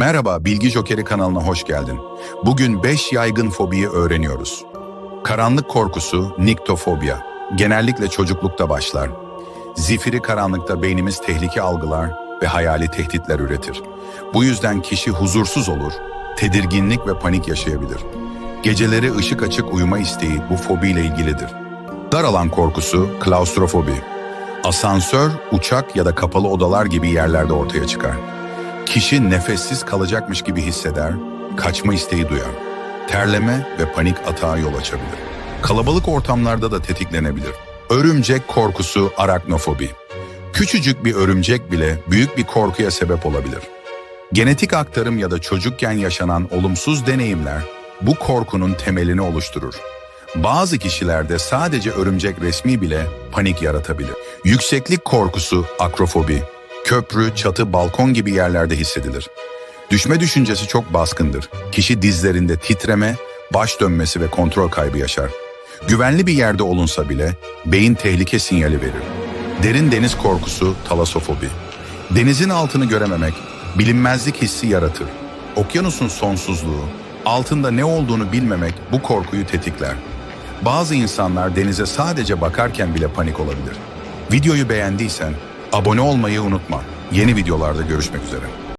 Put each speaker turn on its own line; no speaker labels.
Merhaba, Bilgi Jokeri kanalına hoş geldin. Bugün 5 yaygın fobiyi öğreniyoruz. Karanlık korkusu, niktofobya. Genellikle çocuklukta başlar. Zifiri karanlıkta beynimiz tehlike algılar ve hayali tehditler üretir. Bu yüzden kişi huzursuz olur, tedirginlik ve panik yaşayabilir. Geceleri ışık açık uyuma isteği bu fobiyle ilgilidir. Dar alan korkusu, klaustrofobi. Asansör, uçak ya da kapalı odalar gibi yerlerde ortaya çıkar. Kişi nefessiz kalacakmış gibi hisseder, kaçma isteği duyar. Terleme ve panik atağı yol açabilir. Kalabalık ortamlarda da tetiklenebilir. Örümcek korkusu araknofobi. Küçücük bir örümcek bile büyük bir korkuya sebep olabilir. Genetik aktarım ya da çocukken yaşanan olumsuz deneyimler bu korkunun temelini oluşturur. Bazı kişilerde sadece örümcek resmi bile panik yaratabilir. Yükseklik korkusu akrofobi. Köprü, çatı, balkon gibi yerlerde hissedilir. Düşme düşüncesi çok baskındır. Kişi dizlerinde titreme, baş dönmesi ve kontrol kaybı yaşar. Güvenli bir yerde olunsa bile beyin tehlike sinyali verir. Derin deniz korkusu talasofobi. Denizin altını görememek bilinmezlik hissi yaratır. Okyanusun sonsuzluğu, altında ne olduğunu bilmemek bu korkuyu tetikler. Bazı insanlar denize sadece bakarken bile panik olabilir. Videoyu beğendiysen abone olmayı unutma. Yeni videolarda görüşmek üzere.